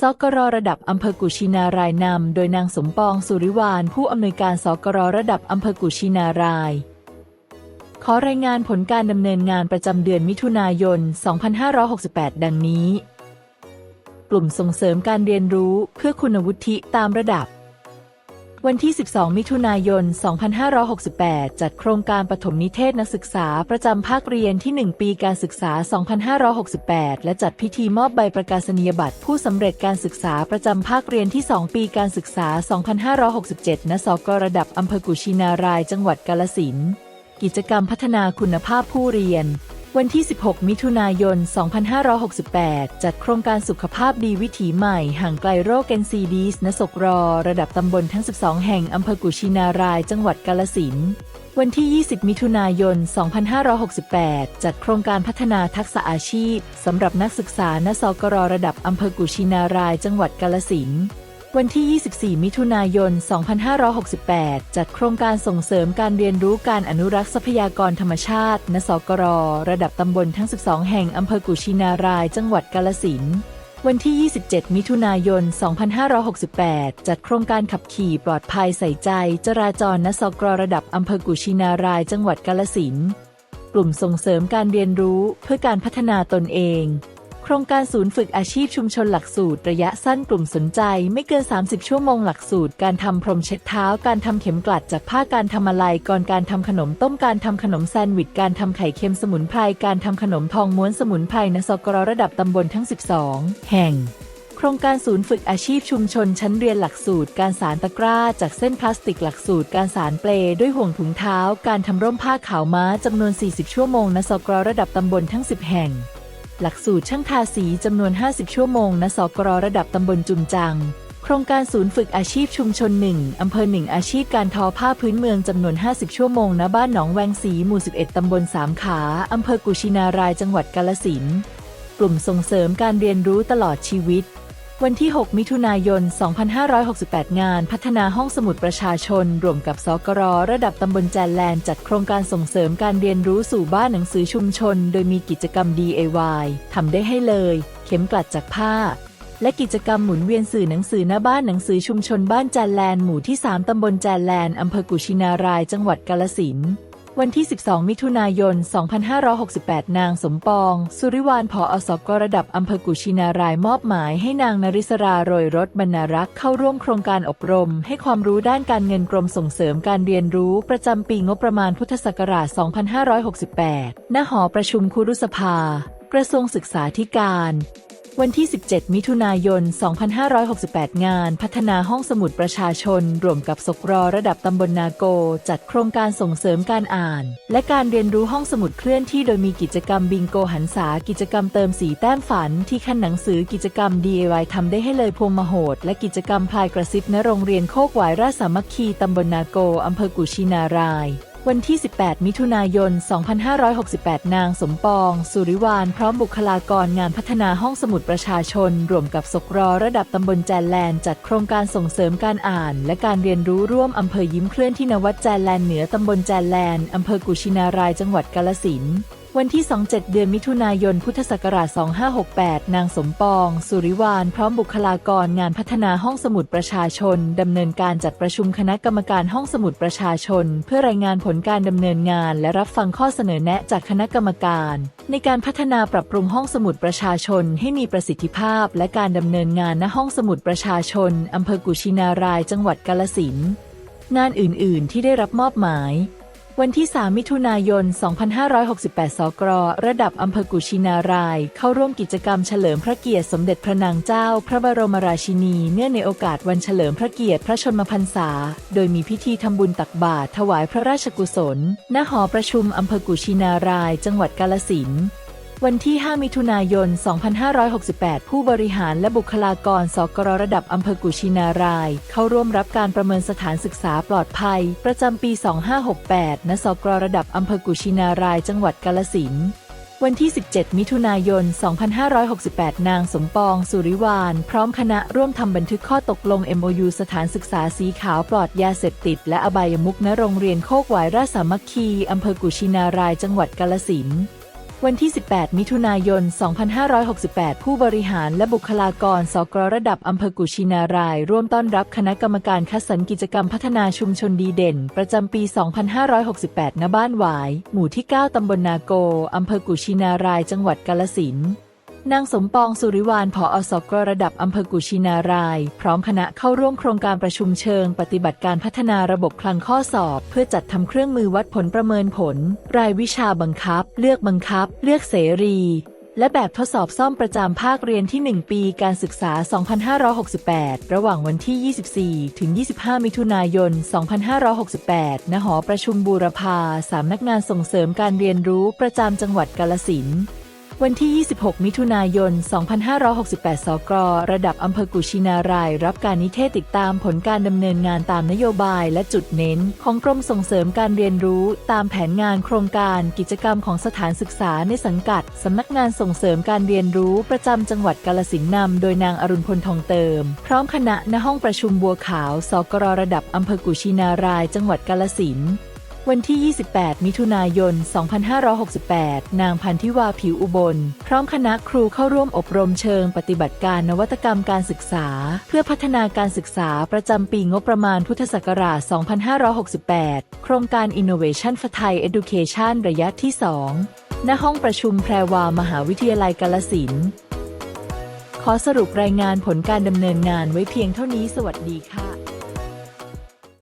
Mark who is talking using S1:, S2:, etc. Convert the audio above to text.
S1: สกรระดับอำเภอกุชินารายนำโดยนางสมปองสุริวานผู้อำนวยการสกรระดับอำเภอกุชินาราย ขอรายงานผลการดำเนินงานประจำเดือนมิถุนายน 2568 ดังนี้ กลุ่มส่งเสริมการเรียนรู้เพื่อคุณวุฒิตามระดับ วันที่ 12 มิถุนายน 2568 จัดโครงการปฐมนิเทศนักศึกษาประจำภาคเรียนที่ 1 ปีการศึกษา 2568 และจัดพิธีมอบใบประกาศนียบัตรผู้สำเร็จการศึกษาประจำภาคเรียนที่ 2 ปีการศึกษา 2567 ณ สกระดับอำเภอกุชินาราย จังหวัดกาลสิน กิจกรรมพัฒนาคุณภาพผู้เรียน วันที่ 16 มิถุนายน 2568 จัดโครงการสุขภาพดีวิถีใหม่ ห่างไกลโรคเอนซีดีสนสกรอ ระดับตำบลทั้ง 12 แห่งอำเภอกุชินาราย จังหวัดกาลสินวันที่ 20 มิถุนายน 2568 จัดโครงการพัฒนาทักษะอาชีพสำหรับนักศึกษาณสกรระดับอำเภอกุชินาราย จังหวัดกาลสิน วันที่ 24 มิถุนายน 2568 จัดโครงการส่งเสริมการเรียนรู้การอนุรักษ์ทรัพยากรธรรมชาติณสกร ระดับตำบลทั้ง 12 แห่งอำเภอกุชินาราย จังหวัดกาลสินวันที่ 27 มิถุนายน 2568 จัดโครงการขับขี่ปลอดภัยใส่ใจ จราจรณสกร ระดับอำเภอกุชินาราย จังหวัดกาลสินกลุ่มส่งเสริมการเรียนรู้เพื่อการพัฒนาตนเอง ครงการศูนย์ฝึกอาชีพชุมชนหลักสูตรระยะสั้นกลุ่มสนใจ ไม่เกิน 30 ชั่วโมงหลักสูตร การทำพรมเช็ดเท้า การทำเข็มกลัดจากผ้าการทำอะไรก่อนการทำขนมต้มการทำขนมแซนด์วิชการทำไข่เค็มสมุนไพรการทำขนมทองม้วนสมุนไพรนสกรระดับตำบลทั้ง 12 แห่งโครงการศูนย์ฝึกอาชีพชุมชนชั้นเรียนหลักสูตร การสารตะกร้า จากเส้นพลาสติกหลักสูตร การสารเปลด้วยห่วงถุงเท้า การทำร่มผ้าขาวม้าจำนวน 40 ชั่วโมงนสกรระดับตำบลทั้ง 10 แห่ง หลักสูตรช่างทาสีจำนวน 50 ชั่วโมงณสกรระดับตำบลจุมจัง โครงการศูนย์ฝึกอาชีพชุมชน 1 อำเภอ 1 อาชีพการทอผ้าพื้นเมืองจำนวน 50 ชั่วโมงณบ้านหนองแวงสีหมู่ 11 ตำบลสามขา อำเภอกุชินารายจังหวัดกาลสินกลุ่มส่งเสริมการเรียนรู้ตลอดชีวิต วันที่ 6 มิถุนายน 2568 งานพัฒนาห้องสมุดประชาชน ร่วมกับสกรระดับตำบลแจนแลนจัดโครงการส่งเสริมการเรียนรู้สู่บ้านหนังสือชุมชน โดยมีกิจกรรม DIY ทำได้ให้เลย เข็มกลัดจากผ้า และกิจกรรมหมุนเวียนสื่อหนังสือหน้าบ้านหนังสือชุมชนบ้านแจนแลนหมู่ที่ 3 ตำบลแจนแลนอำเภอกุชินาราย จังหวัดกาลสินธุ์ วันที่ 12 มิถุนายน 2568 นางสมปอง สุริวานผออสกระดับอำเภอกุชินารายมอบหมายให้นางนริศราโรยรถบรรณารักษ์เข้าร่วมโครงการอบรม ให้ความรู้ด้านการเงินกรมส่งเสริมการเรียนรู้ประจำปีงบประมาณพุทธศักราช 2568 ณ หอประชุมคุรุสภา กระทรวงศึกษาธิการ วันที่ 17 มิถุนายน 2568 งานพัฒนาห้องสมุดประชาชน ร่วมกับสกรระดับตำบลนาโก จัดโครงการส่งเสริมการอ่าน และการเรียนรู้ห้องสมุดเคลื่อนที่โดยมีกิจกรรมบิงโกหันษา กิจกรรมเติมสีแต้มฝัน ที่ขั้นหนังสือกิจกรรม DIY ทำได้ให้เลยพวงมโหด และกิจกรรมพลายกระซิบณโรงเรียนโคกหวายราชสามัคคีตำบลนาโกอำเภอกุชินาราย วันที่ 18 มิถุนายน 2568 นางสมปอง สุริวานพร้อมบุคลากรงานพัฒนาห้องสมุดประชาชน รวมกับสกรระดับตำบลแจนแลนจัดโครงการส่งเสริมการอ่าน และการเรียนรู้ร่วมอำเภอยิ้มเคลื่อนที่นวัดแจนแลนเหนือตำบลแจนแลนอำเภอกุชินารายจังหวัดกาลสินธุ์ วันที่ 27 เดือนมิถุนายน พุทธศักราช 2568 นางสมปอง สุริวาน พร้อมบุคลากรงานพัฒนาห้องสมุดประชาชน ดำเนินการจัดประชุมคณะกรรมการห้องสมุดประชาชน เพื่อรายงานผลการดำเนินงาน และรับฟังข้อเสนอแนะจากคณะกรรมการ ในการพัฒนาปรับปรุงห้องสมุดประชาชน ให้มีประสิทธิภาพ และการดำเนินงานณห้องสมุดประชาชนอำเภอกุชินาราย จังหวัดกาลสินงานอื่น ๆ ที่ได้รับมอบหมาย วันที่ 3 มิถุนายน 2568 สกรระดับอำเภอกุชินาราย เข้าร่วมกิจกรรมเฉลิมพระเกียรติสมเด็จพระนางเจ้า พระบรมราชินี เนื่องในโอกาสวันเฉลิมพระเกียรติพระชนมพรรษา โดยมีพิธีทำบุญตักบาตรถวายพระราชกุศล ณ หอประชุมอำเภอกุชินาราย จังหวัดกาลสินธุ์ วันที่ 5 มิถุนายน 2568 ผู้บริหารและบุคลากร สกรระดับอำเภอกุชินาราย เข้าร่วมรับการประเมินสถานศึกษาปลอดภัย ประจำปี 2568 ณ สกรระดับอำเภอกุชินาราย จังหวัดกาลสินธุ์วันที่ 17 มิถุนายน 2568 นางสมปอง สุริวาน พร้อมคณะร่วมทำบันทึกข้อตกลง MOU สถานศึกษาสีขาวปลอดยาเสพติด และอบายมุกณโรงเรียนโคกหวายราชสามัคคีอำเภอกุชินาราย จังหวัดกาลสินธุ์ วันที่ 18 มิถุนายน 2568 ผู้บริหารและบุคลากร สกระดับอำเภอกุชินาราย ร่วมต้อนรับคณะกรรมการคัดสรรกิจกรรมพัฒนาชุมชนดีเด่น ประจำปี 2568 ณ บ้านหวาย หมู่ที่ 9 ตำบลนาโก อำเภอกุชินาราย จังหวัดกาลสิน นางสมปองสุริวานผออสกระดับอำเภอกุชินาราย พร้อมคณะเข้าร่วมโครงการประชุมเชิง ปฏิบัติการพัฒนาระบบคลังข้อสอบ เพื่อจัดทำเครื่องมือวัดผลประเมินผล รายวิชาบังคับ เลือกบังคับ เลือกเสรี และแบบทดสอบซ่อมประจำภาคเรียนที่ 1 ปีการศึกษา 2568 ระหว่างวันที่ 24 ถึง 25 มิถุนายน 2568 ณ หอประชุมบูรพาสำนักงานส่งเสริมการเรียนรู้ประจำจังหวัดกาลสินธุ์ วันที่ 26 มิถุนายน 2568 สก ระดับอำเภอกุชินาราย รับการนิเทศติดตามผลการดำเนินงานตามนโยบายและจุดเน้น ของกรมส่งเสริมการเรียนรู้ ตามแผนงานโครงการกิจกรรมของสถานศึกษาในสังกัดสำนักงานส่งเสริมการเรียนรู้ประจำจังหวัดกาลสินนำโดยนางอรุณพลทองเติม พร้อมคณะณห้องประชุมบัวขาว สกรระดับอำเภอกุชินาราย จังหวัดกาลสิน วันที่ 28 มิถุนายน 2568 นางพันธิวาผิวอุบล พร้อมคณะครูเข้าร่วมอบรมเชิงปฏิบัติการนวัตกรรมการศึกษา เพื่อพัฒนาการศึกษาประจำปีงบประมาณพุทธศักราช 2568 โครงการ Innovation for Thai Education ระยะที่ 2 ณ ห้องประชุมแพรวามหาวิทยาลัยกาลสิน ขอสรุปรายงานผลการดำเนินงานไว้เพียงเท่านี้สวัสดีค่ะ